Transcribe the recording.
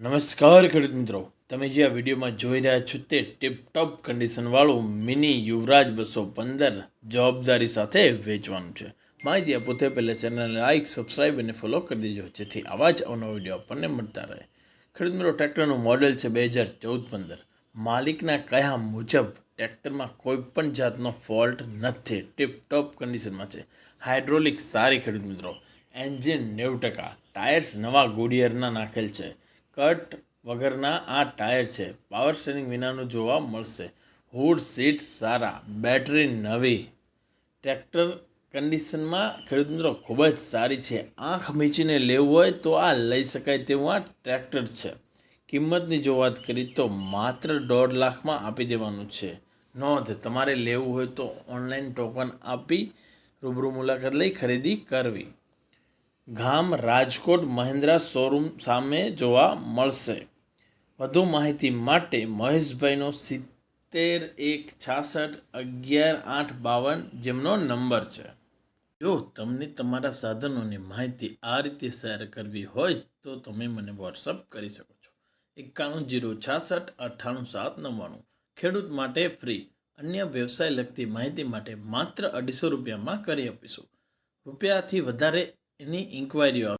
નમસ્કાર ખેડૂત મિત્રો. તમે જે આ વિડીયોમાં જોઈ રહ્યા છો તે ટીપટોપ કન્ડિશનવાળું મિની યુવરાજ બસો પંદર જવાબદારી સાથે વેચવાનું છે. માહિતી આપો તે પહેલાં ચેનલને લાઇક સબસ્ક્રાઇબ અને ફોલો કરી દેજો, જેથી આવા જ અવનવા વીડિયો આપણને મળતા રહે. ખેડૂત મિત્રો, ટ્રેક્ટરનું મોડેલ છે બે હજાર ચૌદ પંદર. માલિકના કયા મુજબ ટ્રેક્ટરમાં કોઈ પણ જાતનો ફોલ્ટ નથી. ટીપટોપ કન્ડિશનમાં છે. હાઇડ્રોલિક સારી ખેડૂત મિત્રો. એન્જિન નેવું ટકા. ટાયર્સ નવા ગુડિયરના નાખેલ છે. કટ વગરના આ ટાયર છે. પાવર સ્ટેરિંગ વિનાનું જોવા મળશે. હુડ સીટ સારા. બેટરી નવી. ટ્રેક્ટર કન્ડિશનમાં ખેડૂત મિત્રો ખૂબ જ સારી છે. આંખ મીચીને લેવું હોય તો આ લઈ શકાય તેવું આ ટ્રેક્ટર છે. કિંમતની જો વાત કરી તો માત્ર દોઢ લાખમાં આપી દેવાનું છે. નોંધ, તમારે લેવું હોય તો ઓનલાઈન ટોકન આપી રૂબરૂ મુલાકાત લઈ ખરીદી કરવી. ગામ રાજકોટ મહિન્દ્રા શોરૂમ સામે જોવા મળશે. વધુ માહિતી માટે મહેશભાઈનો સિત્તેર એક છાસઠ અગિયાર આઠ બાવન જેમનો નંબર છે. જો તમને તમારા સાધનોની માહિતી આ રીતે શેર કરવી હોય તો તમે મને વોટ્સઅપ કરી શકો છો. એકાણું જીરો છાસઠ અઠ્ઠાણું સાત નવ્વાણું. ખેડૂત માટે ફ્રી. અન્ય વ્યવસાય લગતી માહિતી માટે માત્ર અઢીસો રૂપિયામાં કરી આપીશું. રૂપિયાથી વધારે Any inquiry